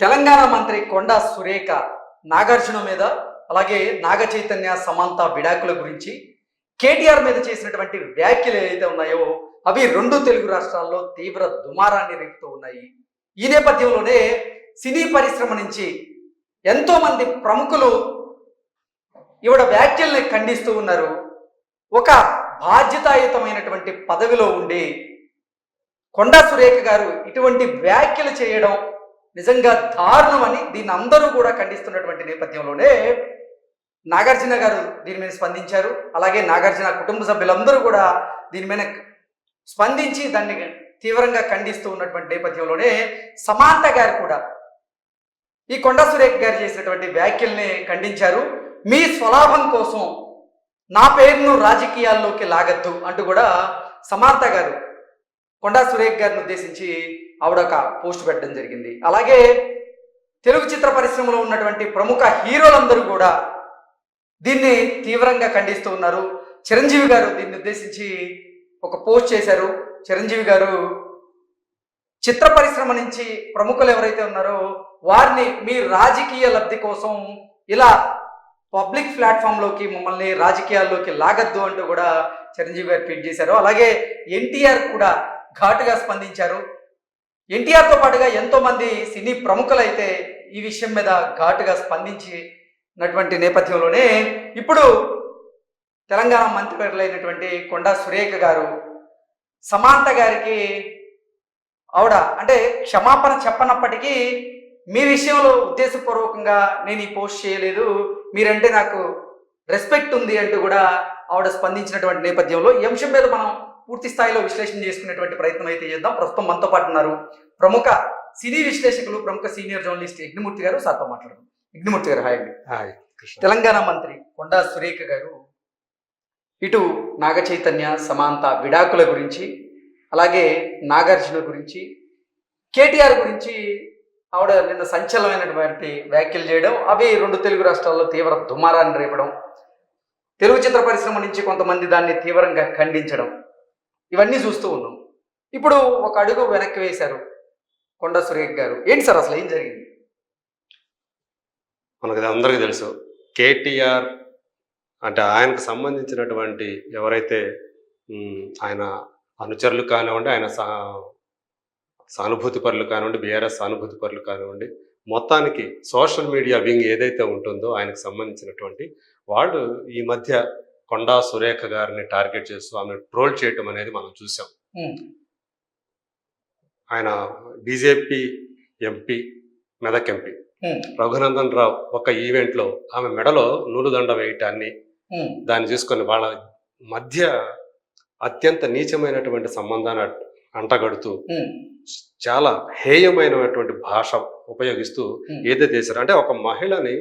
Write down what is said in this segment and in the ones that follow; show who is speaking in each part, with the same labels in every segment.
Speaker 1: తెలంగాణ మంత్రి కొండా సురేఖ నాగార్జున మీద అలాగే నాగ చైతన్య సమంత విడాకుల గురించి కేటీఆర్ మీద చేసినటువంటి వ్యాఖ్యలు ఏవైతే ఉన్నాయో అవి రెండు తెలుగు రాష్ట్రాల్లో తీవ్ర దుమారాన్ని రేపుతూ ఉన్నాయి. ఈ నేపథ్యంలోనే సినీ పరిశ్రమ నుంచి ఎంతోమంది ప్రముఖులు ఇవిడ వ్యాఖ్యల్ని ఖండిస్తూ ఉన్నారు. ఒక బాధ్యతాయుతమైనటువంటి పదవిలో ఉండి కొండా సురేఖ గారు ఇటువంటి వ్యాఖ్యలు చేయడం నిజంగా దారుణమని దీన్ని అందరూ కూడా ఖండిస్తున్నటువంటి నేపథ్యంలోనే నాగార్జున గారు దీని మీద స్పందించారు. అలాగే నాగార్జున కుటుంబ సభ్యులందరూ కూడా దీని మీద స్పందించి దాన్ని తీవ్రంగా ఖండిస్తూ ఉన్నటువంటి నేపథ్యంలోనే సమాంత గారు కూడా ఈ కొండా సురేఖ్ గారు చేసినటువంటి వ్యాఖ్యల్ని ఖండించారు. మీ స్వలాభం కోసం నా పేరును రాజకీయాల్లోకి లాగద్దు అంటూ కూడా సమాంత గారు కొండా సురేఖ్ గారిని ఉద్దేశించి ఆవిడ ఒక పోస్ట్ పెట్టడం జరిగింది. అలాగే తెలుగు చిత్ర పరిశ్రమలో ఉన్నటువంటి ప్రముఖ హీరోలందరూ కూడా దీన్ని తీవ్రంగా ఖండిస్తూ ఉన్నారు. చిరంజీవి గారు దీన్ని ఉద్దేశించి ఒక పోస్ట్ చేశారు. చిరంజీవి గారు చిత్ర పరిశ్రమ నుంచి ప్రముఖులు ఎవరైతే ఉన్నారో వారిని మీ రాజకీయ లబ్ధి కోసం ఇలా పబ్లిక్ ప్లాట్ఫామ్లోకి మమ్మల్ని రాజకీయాల్లోకి లాగద్దు అంటూ కూడా చిరంజీవి గారు ట్వీట్ చేశారు. అలాగే ఎన్టీఆర్ కూడా ఘాటుగా స్పందించారు. ఎన్టీఆర్తో పాటుగా ఎంతోమంది సినీ ప్రముఖులైతే ఈ విషయం మీద ఘాటుగా స్పందించినటువంటి నేపథ్యంలోనే ఇప్పుడు తెలంగాణ మంత్రివర్యులైనటువంటి కొండా సురేఖ గారు సమాంత గారికి ఆవిడ అంటే క్షమాపణ చెప్పనప్పటికీ మీ విషయంలో ఉద్దేశపూర్వకంగా నేను ఈ పోస్ట్ చేయలేదు. మీరంటే నాకు రెస్పెక్ట్ ఉంది అంటూ కూడా ఆవిడ స్పందించినటువంటి నేపథ్యంలో ఈ అంశం మీద మనం పూర్తి స్థాయిలో విశ్లేషణ చేసుకునేటువంటి ప్రయత్నం అయితే చేద్దాం. ప్రస్తుతం మనతో పాటు ఉన్నారు ప్రముఖ సినీ విశ్లేషకులు ప్రముఖ సీనియర్ జర్నలిస్ట్ యజ్ఞమూర్తి గారు. సార్తో మాట్లాడదాం. యజ్ఞమూర్తి గారు హాయ్ అండి.
Speaker 2: హాయ్
Speaker 1: తెలంగాణ మంత్రి కొండా సురేఖ గారు ఇటు నాగ చైతన్య సమాంత విడాకుల గురించి అలాగే నాగార్జున గురించి కేటీఆర్ గురించి ఆవిడ నిన్న సంచలనమైనటువంటి వ్యాఖ్యలు చేయడం అవి రెండు తెలుగు రాష్ట్రాల్లో తీవ్ర దుమారాన్ని రేపడం తెలుగు చిత్ర పరిశ్రమ నుంచి కొంతమంది దాన్ని తీవ్రంగా ఖండించడం ఇవన్నీ చూస్తూ ఉన్నాం. ఇప్పుడు ఒక అడుగు వెనక్కి వేశారు కొండ సురేఖ్ గారు. ఏంటి సార్ అసలు ఏం జరిగింది?
Speaker 2: మనకు అందరికీ తెలుసు. కేటీఆర్ అంటే ఆయనకు సంబంధించినటువంటి ఎవరైతే ఆయన అనుచరులు కానివ్వండి ఆయన సా సానుభూతి పరులు కానివ్వండి బీఆర్ఎస్ సానుభూతి పరులు కానివ్వండి మొత్తానికి సోషల్ మీడియా వింగ్ ఏదైతే ఉంటుందో ఆయనకు సంబంధించినటువంటి వాళ్ళు ఈ మధ్య కొండా సురేఖ గారిని టార్గెట్ చేస్తూ ఆమె ట్రోల్ చేయటం అనేది మనం చూసాం. ఆయన BJP MP Medak MP. Raghunandan Rao ఒక ఈవెంట్లో ఆమె మెడలో నూలుదండ వేయటాన్ని దాన్ని చూసుకొని వాళ్ళ మధ్య అత్యంత నీచమైనటువంటి సంబంధాన్ని అట్- అంటగడుతూ చాలా హేయమైనటువంటి భాష ఉపయోగిస్తూ ఏదైతే చేశారు అంటే ఒక మహిళని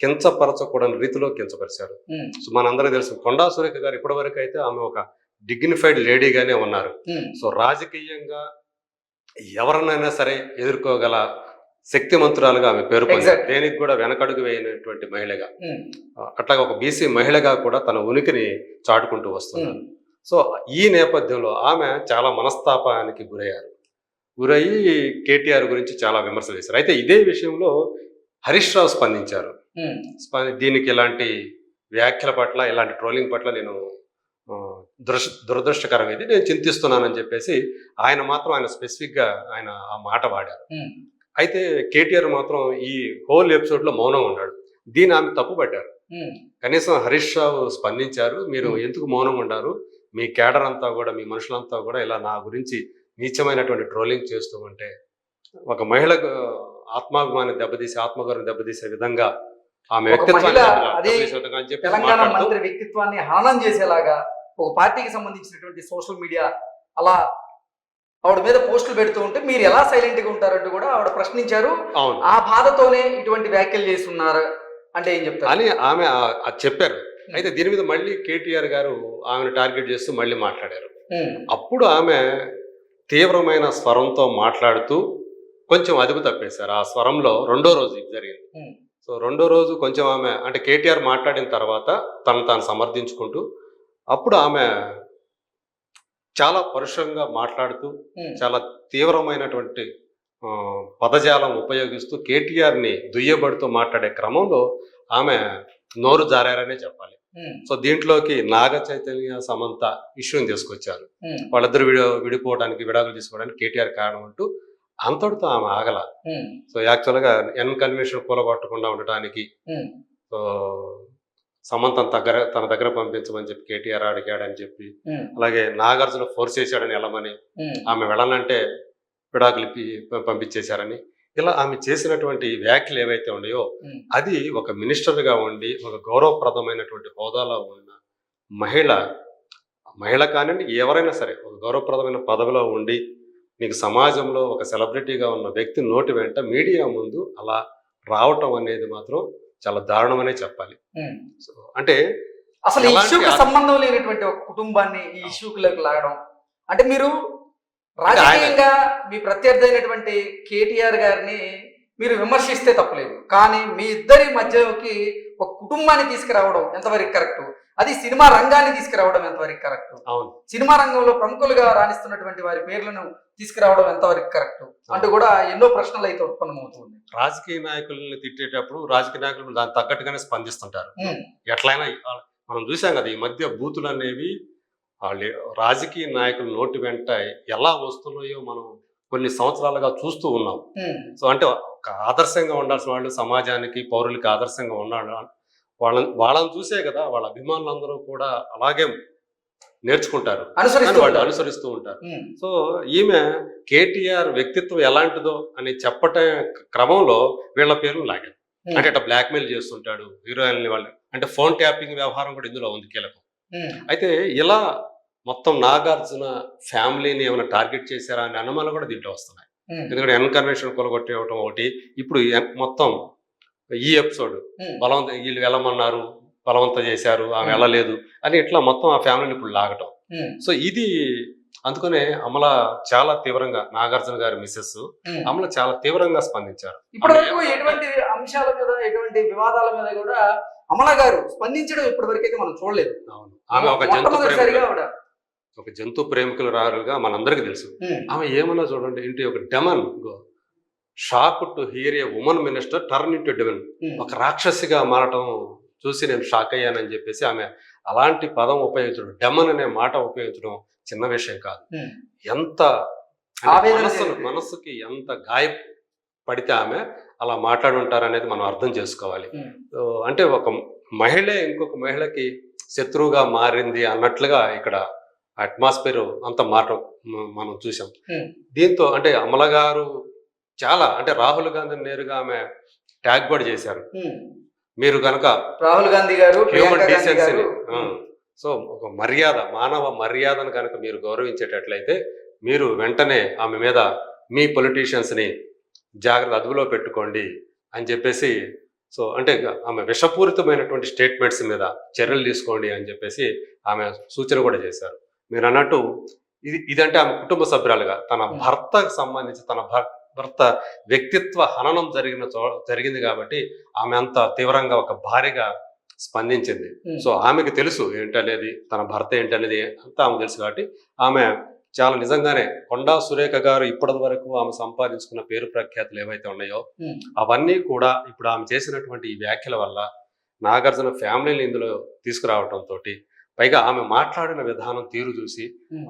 Speaker 2: కించపరచకూడని రీతిలో కించపరిచారు. సో మనందరికీ తెలుసు కొండా సురేఖ గారు ఇప్పటివరకు అయితే ఆమె ఒక డిగ్నిఫైడ్ లేడీగానే ఉన్నారు. సో రాజకీయంగా ఎవరినైనా సరే ఎదుర్కోగల శక్తిమంతురాలుగా ఆమె పేరు పొందారు. దేనికి కూడా వెనకడుగు వేయనటువంటి మహిళగా. అట్లాగే ఒక బీసీ మహిళగా కూడా తన ఉనికిని చాటుకుంటూ వస్తున్నారు. సో ఈ నేపథ్యంలో ఆమె చాలా మనస్తాపానికి గురయ్యారు. గురయ్యి కేటీఆర్ గురించి చాలా విమర్శలు చేశారు. అయితే ఇదే విషయంలో హరీష్ రావు స్పందించారు. దీనికి ఇలాంటి వ్యాఖ్యల పట్ల ఇలాంటి ట్రోలింగ్ పట్ల నేను దురదృష్ దురదృష్టకరం ఇది నేను చింతిస్తున్నానని చెప్పేసి ఆయన మాత్రం ఆయన స్పెసిఫిక్గా ఆయన ఆ మాట వాడారు. అయితే కేటీఆర్ మాత్రం ఈ హోల్ ఎపిసోడ్లో మౌనం ఉన్నాడు. దీన్ని ఆమె తప్పుపట్టారు కనీసం హరీష్ రావు స్పందించారు. మీరు ఎందుకు మౌనం ఉండారు? మీ కేడర్ అంతా కూడా మీ మనుషులంతా కూడా ఇలా నా గురించి నీచమైనటువంటి ట్రోలింగ్ చేస్తూ ఉంటే ఒక మహిళకు ఆత్మాభిమానం దెబ్బతీసి ఆత్మగౌరవం దెబ్బతీసే విధంగా ఆమె
Speaker 1: అదే తెలంగాణ మంత్రి వ్యక్తిత్వాన్ని హననం చేసేలాగా ఒక పార్టీకి సంబంధించినటువంటి సోషల్ మీడియా అలా ఆవిడ మీద పోస్టులు పెడుతూ ఉంటే మీరు ఎలా సైలెంట్గా ఉంటారంటూ కూడా ఆవిడ ప్రశ్నించారు.
Speaker 2: అవును.
Speaker 1: ఆ బాధతోనే ఇటువంటి వ్యాఖ్యలు చేస్తున్నారు అంటే ఏం చెప్తారు?
Speaker 2: అని ఆమె చెప్పారు. అయితే దీని మీద మళ్ళీ కేటీఆర్ గారు ఆమెను టార్గెట్ చేస్తూ మళ్ళీ మాట్లాడారు. అప్పుడు ఆమె తీవ్రమైన స్వరంతో మాట్లాడుతూ కొంచెం అదుపు తప్పేశారు. ఆ స్వరంలో రెండో రోజు జరిగింది. సో రెండో రోజు కొంచెం ఆమె అంటే కేటీఆర్ మాట్లాడిన తర్వాత తను తాను సమర్థించుకుంటూ అప్పుడు ఆమె చాలా పరుషంగా మాట్లాడుతూ చాలా తీవ్రమైనటువంటి పదజాలం ఉపయోగిస్తూ కేటీఆర్ని దుయ్యబడుతూ మాట్లాడే క్రమంలో ఆమె నోరు జారారనే చెప్పాలి. సో దీంట్లోకి నాగ చైతన్య సమంత ఇష్యూని తీసుకొచ్చారు. వాళ్ళిద్దరు విడి విడిపోవడానికి విడాకులు తీసుకోవడానికి కేటీఆర్ కారణం అంటూ అంతటితో ఆమె ఆగల. సో యాక్చువల్గా ఎన్ కన్వెన్షన్ కూలగొట్టకుండా ఉండటానికి సో సమంతం దగ్గర తన దగ్గర పంపించమని చెప్పి కేటీఆర్ అడిగాడని చెప్పి అలాగే నాగార్జున ఫోర్స్ చేశాడని వెళ్ళమని ఆమె వెళ్ళాలంటే విడాకులు పంపించేశారని. ఇలా ఆమె చేసినటువంటి వ్యాఖ్యలు ఏవైతే ఉన్నాయో అది ఒక మినిస్టర్గా ఉండి ఒక గౌరవప్రదమైనటువంటి హోదాలో ఉన్న మహిళ మహిళ కానివ్వండి ఎవరైనా సరే ఒక గౌరవప్రదమైన పదవిలో ఉండి నీకు సమాజంలో ఒక సెలబ్రిటీగా ఉన్న వ్యక్తి నోటి వెంట మీడియా ముందు అలా రావటం అనేది మాత్రం చాలా దారుణమనే చెప్పాలి. సో అంటే
Speaker 1: అసలు ఇష్యూకి సంబంధం లేనటువంటి ఒక కుటుంబాన్ని ఈ ఇష్యూకి లాగడం. అంటే మీరు రాజకీయంగా మీ ప్రత్యర్థి అయినటువంటి కేటీఆర్ గారిని మీరు విమర్శిస్తే తప్పలేదు. కానీ మీ ఇద్దరి మధ్యలోకి ఒక కుటుంబాన్ని తీసుకురావడం ఎంతవరకు కరెక్ట్? అది సినిమా రంగాన్ని తీసుకురావడం ఎంతవరకు కరెక్ట్?
Speaker 2: అవును.
Speaker 1: సినిమా రంగంలో ప్రముఖులుగా రాణిస్తున్నటువంటి వారి పేర్లను తీసుకురావడం ఎంతవరకు కరెక్ట్? అంటూ కూడా ఎన్నో ప్రశ్నలు అయితే ఉత్పన్నమవుతుంది
Speaker 2: రాజకీయ నాయకుల్ని తిట్టేటప్పుడు రాజకీయ నాయకులు దానికి తగ్గట్టుగానే స్పందిస్తుంటారు. ఎట్లయినా మనం చూసాం కదా ఈ మధ్య బూతులు అనేవి వాళ్ళు రాజకీయ నాయకుల నోటి వెంట ఎలా వస్తున్నాయో మనం కొన్ని సంవత్సరాలుగా చూస్తూ ఉన్నాం. సో అంటే ఒక ఆదర్శంగా ఉండాల్సిన వాళ్ళు సమాజానికి పౌరులకి ఆదర్శంగా ఉన్నాడు వాళ్ళని వాళ్ళని చూసే కదా వాళ్ళ అభిమానులందరూ కూడా అలాగే నేర్చుకుంటారు. వాళ్ళు
Speaker 1: ఉంటారు.
Speaker 2: అనుసరిస్తూ ఉంటారు. సో ఈమె కేటీఆర్ వ్యక్తిత్వం ఎలాంటిదో అని చెప్పట క్రమంలో వీళ్ళ పేర్లు లాగారు అంటే ఇట్లా బ్లాక్మెయిల్ చేస్తుంటాడు హీరోయిన్ వాళ్ళు. అంటే ఫోన్ ట్యాపింగ్ వ్యవహారం కూడా ఇందులో ఉంది కీలకం. అయితే ఇలా మొత్తం నాగార్జున ఫ్యామిలీని ఏమైనా టార్గెట్ చేశారా అనే అనుమానాలు కూడా దీంట్లో వస్తున్నాయి. ఎందుకంటే ఎన్ కన్వెన్షన్ కొలగొట్టేయటం ఒకటి. ఇప్పుడు మొత్తం ఈ ఎపిసోడ్ బలవంత వీళ్ళు వెళ్ళమన్నారు బలవంతం చేశారు ఆమె. వెళ్ళలేదు అని ఇట్లా మొత్తం ఆ ఫ్యామిలీని ఇప్పుడు లాగటం. సో ఇది అందుకనే అమల చాలా తీవ్రంగా నాగార్జున గారి మిస్సెస్. అమల చాలా తీవ్రంగా స్పందించారు.
Speaker 1: ఇప్పటి వరకు ఎటువంటి అంశాల మీద ఎటువంటి వివాదాల మీద కూడా అమల గారు స్పందించడం ఇప్పటి వరకు అయితే మనం చూడలేదు.
Speaker 2: అవును. ఆమె ఒక జంతు ఒక జంతు ప్రేమికులు రారుగా మనందరికీ తెలుసు. ఆమె ఏమన్నా చూడండి ఇంటి ఒక demon shock to hear a woman minister turn into demon. ఒక రాక్షసిగా మారటం చూసి నేను షాక్ అయ్యానని చెప్పేసి ఆమె అలాంటి పదం ఉపయోగించడం డెమన్ అనే మాట ఉపయోగించడం చిన్న విషయం కాదు. ఎంత
Speaker 1: చెందింది.
Speaker 2: మనస్సుకి ఎంత గాయ పడితే ఆమె అలా మాట్లాడి ఉంటారనేది మనం అర్థం చేసుకోవాలి. అంటే ఒక మహిళే ఇంకొక మహిళకి శత్రువుగా మారింది అన్నట్లుగా ఇక్కడ అట్మాస్ఫియర్ అంత మారటం మ- మనం చూసాం. దీంతో అంటే అమల గారు చాలా అంటే రాహుల్ గాంధీని నేరుగా ఆమె ట్యాగ్ కూడా చేశారు. మీరు కనుక
Speaker 1: రాహుల్ గాంధీ గారు
Speaker 2: హ్యూమన్
Speaker 1: గాంధీ
Speaker 2: డీసెన్సీని
Speaker 1: ఉమ్,
Speaker 2: సో ఒక మర్యాద మానవ మర్యాదను కనుక మీరు గౌరవించేటట్లయితే మీరు వెంటనే ఆమె మీద మీ పొలిటీషియన్స్ని జాగ్రత్త అదుపులో పెట్టుకోండి అని చెప్పేసి సో అంటే ఆమె విషపూరితమైనటువంటి స్టేట్మెంట్స్ మీద చర్యలు తీసుకోండి అని చెప్పేసి ఆమె సూచన కూడా చేశారు. మీరు అన్నట్టు ఇది ఇదంటే ఆమె కుటుంబ సభ్యురాలుగా. తన భర్తకు సంబంధించి తన భర్- భర్త వ్యక్తిత్వ హననం జరిగిన జరిగింది కాబట్టి ఆమె అంత తీవ్రంగా ఒక భార్యగా స్పందించింది. సో ఆమెకి తెలుసు ఏంటనేది తన భర్త ఏంటనేది అంతా ఆమె తెలుసు కాబట్టి ఆమె చాలా నిజంగానే కొండా సురేఖ గారు ఇప్పటి వరకు ఆమె సంపాదించుకున్న పేరు ప్రఖ్యాతులు ఏవైతే ఉన్నాయో అవన్నీ కూడా ఇప్పుడు ఆమె చేసినటువంటి ఈ వ్యాఖ్యల వల్ల నాగార్జున ఫ్యామిలీని ఇందులో తీసుకురావడంతో పైగా ఆమె మాట్లాడిన విధానం తీరు చూసి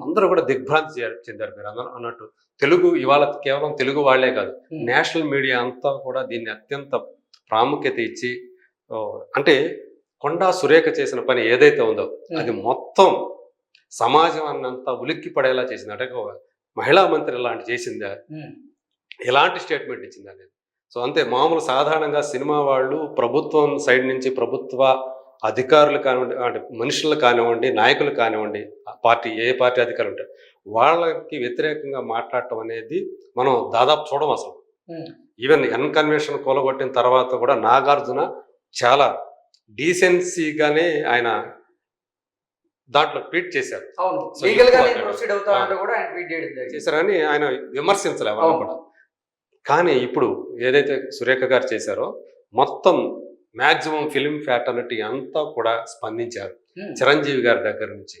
Speaker 2: అందరూ కూడా దిగ్భ్రాంతి చెందారు మీరు అందరూ అన్నట్టు. తెలుగు ఇవాళ కేవలం తెలుగు వాళ్ళే కాదు. నేషనల్ మీడియా అంతా కూడా దీన్ని అత్యంత ప్రాముఖ్యత ఇచ్చి అంటే కొండా సురేఖ చేసిన పని ఏదైతే ఉందో అది మొత్తం సమాజం అన్నంతా ఉలిక్కి పడేలా చేసింది. అంటే మహిళా మంత్రి ఇలాంటి చేసిందా? ఎలాంటి స్టేట్మెంట్ ఇచ్చింది సో అంతే మామూలు సాధారణంగా సినిమా వాళ్ళు ప్రభుత్వం సైడ్ నుంచి ప్రభుత్వ అధికారులు కానివ్వండి అంటే మనుషులు కానివ్వండి నాయకులు కానివ్వండి పార్టీ ఏ పార్టీ అధికారులు ఉంటారు వాళ్ళకి వ్యతిరేకంగా మాట్లాడటం అనేది మనం దాదాపు చూడం అసలు. ఈవెన్ ఎన్ కన్వెన్షన్ కూలగొట్టిన తర్వాత కూడా నాగార్జున చాలా డీసెన్సీగానే ఆయన దాంట్లో ట్వీట్ చేశారు.
Speaker 1: కూడా ఆయన
Speaker 2: విమర్శించలే. కూడా. కానీ ఇప్పుడు ఏదైతే సురేఖ గారు చేశారో మొత్తం మాక్సిమం ఫిల్మ్ ఫ్యాటర్నిటీ అంతా కూడా స్పందించారు.
Speaker 1: ఉమ్,
Speaker 2: చిరంజీవి గారి దగ్గర నుంచి.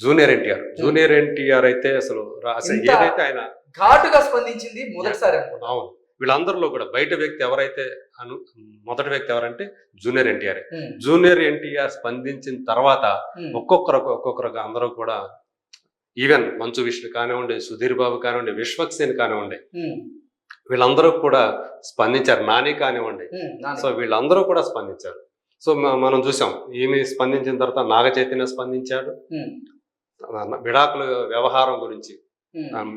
Speaker 2: జూనియర్ ఎన్టీఆర్. జూనియర్ ఎన్టీఆర్ అయితే అసలు ఏదైతే ఆయన
Speaker 1: ఘాటుగా స్పందించింది మొదటిసారి
Speaker 2: అవును. వీళ్ళందరిలో కూడా బయట వ్యక్తి ఎవరైతే అను మొదటి వ్యక్తి ఎవరంటే junior NTR.
Speaker 1: Um,
Speaker 2: junior NTR స్పందించిన తర్వాత ఒక్కొక్కరు ఒక్కొక్కరు అందరూ కూడా ఈవెన్ మంచు విష్ణు కానివ్వండి సుధీర్ బాబు కానివ్వండి విశ్వక్సేన్ కానివ్వండి వీళ్ళందరూ కూడా స్పందించారు. నాని కానివ్వండి. సో వీళ్ళందరూ కూడా స్పందించారు. సో మనం చూసాం ఈమె స్పందించిన తర్వాత నాగ చైతన్య స్పందించాడు విడాకుల వ్యవహారం గురించి.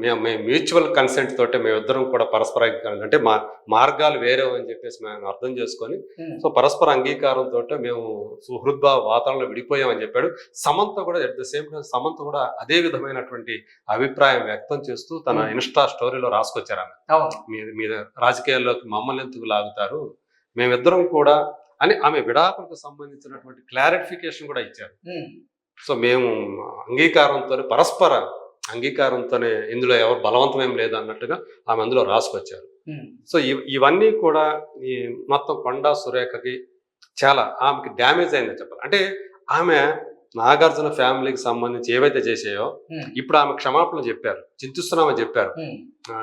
Speaker 2: మేము మేము మ్యూచువల్ కన్సెంట్ తోటి మేమిద్దరం కూడా పరస్పర అంగీకారం అంటే మా మార్గాలు వేరే అని చెప్పేసి మేము అర్థం చేసుకొని
Speaker 1: ఉమ్,
Speaker 2: సో పరస్పర అంగీకారంతో మేము సుహృద్భావ వాతావరణంలో విడిపోయామని చెప్పాడు. సమంత కూడా at the same time Samantha కూడా అదే విధమైనటువంటి అభిప్రాయం వ్యక్తం చేస్తూ తన
Speaker 1: Hmm.
Speaker 2: ఇన్స్టా స్టోరీలో రాసుకొచ్చారు ఆమె. మీ మీద రాజకీయాల్లోకి మమ్మల్ని ఎందుకు లాగుతారు? మేమిద్దరం కూడా అని ఆమె విడాకులకు సంబంధించినటువంటి క్లారిఫికేషన్ కూడా ఇచ్చారు. సో మేము అంగీకారంతో పరస్పర అంగీకారంతోనే ఇందులో ఎవరు బలవంతం ఏం లేదు అన్నట్టుగా ఆమె అందులో రాసుకొచ్చారు. సో ఇవ్- ఇవన్నీ కూడా ఈ మొత్తం కొండా సురేఖకి చాలా ఆమెకి డ్యామేజ్ అయిందని చెప్పాలి. అంటే ఆమె నాగార్జున ఫ్యామిలీకి సంబంధించి ఏవైతే చేసాయో ఇప్పుడు ఆమె క్షమాపణ చెప్పారు. చింతిస్తున్నామని చెప్పారు.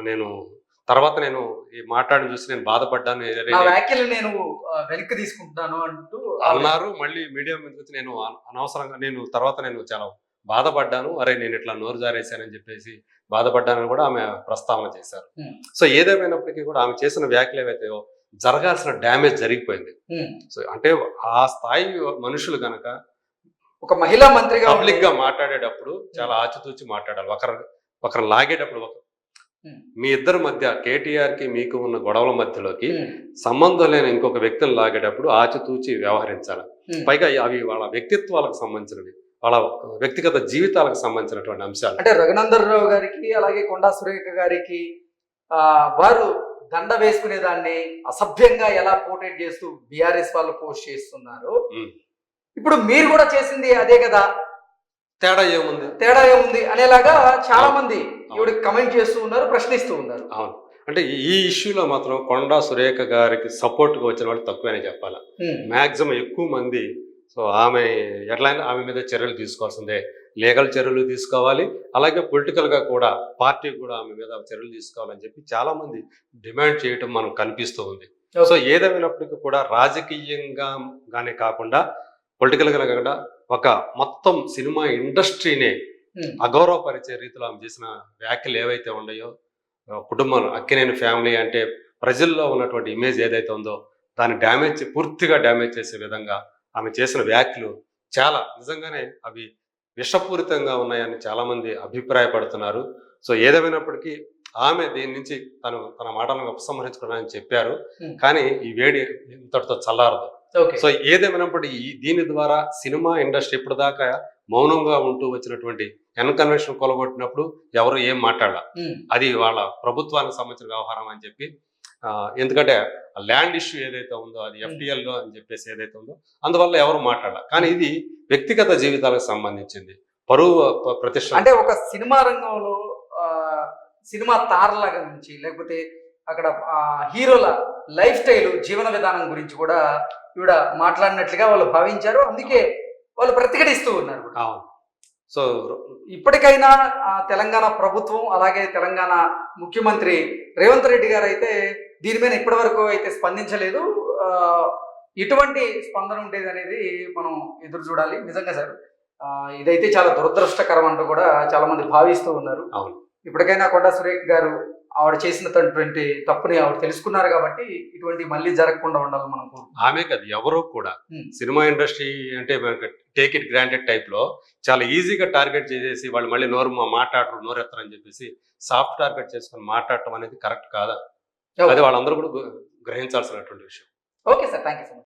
Speaker 2: నేను తర్వాత నేను ఈ మాట్లాడి చూసి నేను బాధపడ్డాను.
Speaker 1: నేను వెనక్కి తీసుకుంటున్నాను అంటూ
Speaker 2: అన్నారు. మళ్ళీ మీడియా మీద వచ్చి నేను అన- అనవసరంగా నేను తర్వాత నేను చాలా బాధపడ్డాను అరే నేను ఇట్లా నోరు జారేశానని చెప్పేసి బాధపడ్డానని కూడా ఆమె ప్రస్తావన చేశారు. సో ఏదేమైనప్పటికీ కూడా ఆమె చేసిన వ్యాఖ్యలు ఏవైతే జరగాల్సిన డ్యామేజ్ జరిగిపోయింది. సో అంటే ఆ స్థాయి మనుషులు కనుక
Speaker 1: ఒక మహిళా మంత్రిగా
Speaker 2: పబ్లిక్గా మాట్లాడేటప్పుడు చాలా ఆచితూచి మాట్లాడాలి. ఒకరు ఒకరు లాగేటప్పుడు ఒక. మీ ఇద్దరి మధ్య కేటీఆర్కి మీకు ఉన్న గొడవల మధ్యలోకి సంబంధం లేని ఇంకొక వ్యక్తిని లాగేటప్పుడు ఆచితూచి వ్యవహరించాలి. పైగా అవి వాళ్ళ వ్యక్తిత్వాలకు సంబంధించినవి. వాళ్ళ వ్యక్తిగత జీవితాలకు సంబంధించినటువంటి అంశాలు.
Speaker 1: అంటే రఘునందన్ రావు గారికి అలాగే కొండా సురేఖ గారికి వారు దండ వేసుకునే దాన్ని అసభ్యంగా ఎలా పోర్ట్రేట్ చేస్తూ బిఆర్ఎస్ వాళ్ళు పోస్ట్ చేస్తున్నారు. ఇప్పుడు మీరు కూడా చేసింది అదే కదా?
Speaker 2: తేడా ఏముంది?
Speaker 1: తేడా ఏముంది అనేలాగా చాలా మంది ఈవిడ కమెంట్ చేస్తూ ఉన్నారు ప్రశ్నిస్తూ ఉన్నారు.
Speaker 2: అవును. అంటే ఈ- ఇష్యూలో మాత్రం కొండా సురేఖ గారికి సపోర్ట్గా వచ్చిన వాళ్ళు తక్కువనే చెప్పాలి?
Speaker 1: ఉమ్,
Speaker 2: మ్యాక్సిమం ఎక్కువ మంది సో ఆమె ఎట్లయినా ఆమె మీద చర్యలు తీసుకోవాల్సిందే. లీగల్ చర్యలు తీసుకోవాలి. అలాగే పొలిటికల్గా కూడా పార్టీ కూడా ఆమె మీద చర్యలు తీసుకోవాలని చెప్పి చాలా మంది డిమాండ్ చేయటం మనకు కనిపిస్తూ ఉంది. సో ఏదేమైనప్పటికీ కూడా రాజకీయంగా గానే కాకుండా పొలిటికల్గా కాకుండా ఒక మొత్తం సినిమా ఇండస్ట్రీనే అగౌరవపరిచే రీతిలో ఆమె చేసిన వ్యాఖ్యలు ఏవైతే ఉన్నాయో కుటుంబం అక్కినేని ఫ్యామిలీ అంటే ప్రజల్లో ఉన్నటువంటి ఇమేజ్ ఏదైతే ఉందో దాన్ని డ్యామేజ్ పూర్తిగా డ్యామేజ్ చేసే విధంగా ఆమె చేసిన వ్యాఖ్యలు చాలా నిజంగానే అవి విషపూరితంగా ఉన్నాయని చాలా మంది అభిప్రాయపడుతున్నారు. సో ఏదేమైనప్పటికీ ఆమె దీని నుంచి తను తన మాటలను ఉపసంహరించుకోవడానికి చెప్పారు.
Speaker 1: Hmm.
Speaker 2: కానీ ఈ వేడి ఇంతటితో చల్లారదు. సో ఏదేమైనప్పటికీ దీని ద్వారా సినిమా ఇండస్ట్రీ ఇప్పటిదాకా మౌనంగా ఉంటూ వచ్చినటువంటి ఎన్కన్వెన్షన్ కొలగొట్టినప్పుడు ఎవరు ఏం మాట్లాడాల.
Speaker 1: ఉమ్,
Speaker 2: అది వాళ్ళ ప్రభుత్వానికి సంబంధించిన వ్యవహారం అని చెప్పి ఎందుకంటే ల్యాండ్ ఇష్యూ ఏదైతే ఉందో అది FTL లో అని చెప్పేసి ఏదైతే ఉందో అందువల్ల ఎవరు మాట్లాడాల. కానీ ఇది వ్యక్తిగత జీవితాలకు సంబంధించింది. పరువు ప్రతిష్ట
Speaker 1: అంటే ఒక సినిమా రంగంలో సినిమా తారలాగా నుంచి లేకపోతే అక్కడ హీరోల లైఫ్ స్టైల్ జీవన విధానం గురించి కూడా ఈవిడ మాట్లాడినట్లుగా వాళ్ళు భావించారు. అందుకే వాళ్ళు ప్రతిఘటిస్తూ ఉన్నారు.
Speaker 2: అవును. సో
Speaker 1: ఇప్పటికైనా తెలంగాణ ప్రభుత్వం అలాగే తెలంగాణ ముఖ్యమంత్రి రేవంత్ రెడ్డి గారు అయితే దీని మీద ఇప్పటి వరకు అయితే స్పందించలేదు. ఆ, ఎటువంటి స్పందన ఉండేది అనేది మనం ఎదురు చూడాలి. నిజంగా సార్ ఇదైతే చాలా దురదృష్టకరం అంటూ కూడా చాలా మంది భావిస్తూ ఉన్నారు.
Speaker 2: అవును.
Speaker 1: ఇప్పటికైనా కొండా సురేఖ్ గారు ఆవిడ చేసినటువంటి తప్పుని ఆవిడ తెలుసుకున్నారు కాబట్టి ఇటువంటి మళ్ళీ జరగకుండా ఉండాలని మనం.
Speaker 2: ఆమె కాదు ఎవరో కూడా. సినిమా ఇండస్ట్రీ అంటే టేక్ ఇట్ గ్రాంటెడ్ టైప్లో చాలా ఈజీగా టార్గెట్ చేసేసి వాళ్ళు మళ్ళీ నోరు మాట్లాడరు నోరు ఎత్తరని చెప్పేసి సాఫ్ట్ టార్గెట్ చేసుకొని మాట్లాడటం అనేది కరెక్ట్ కాదా? అది వాళ్ళందరూ కూడా గ్రహించాల్సినటువంటి విషయం.
Speaker 1: Okay sir thank you so much.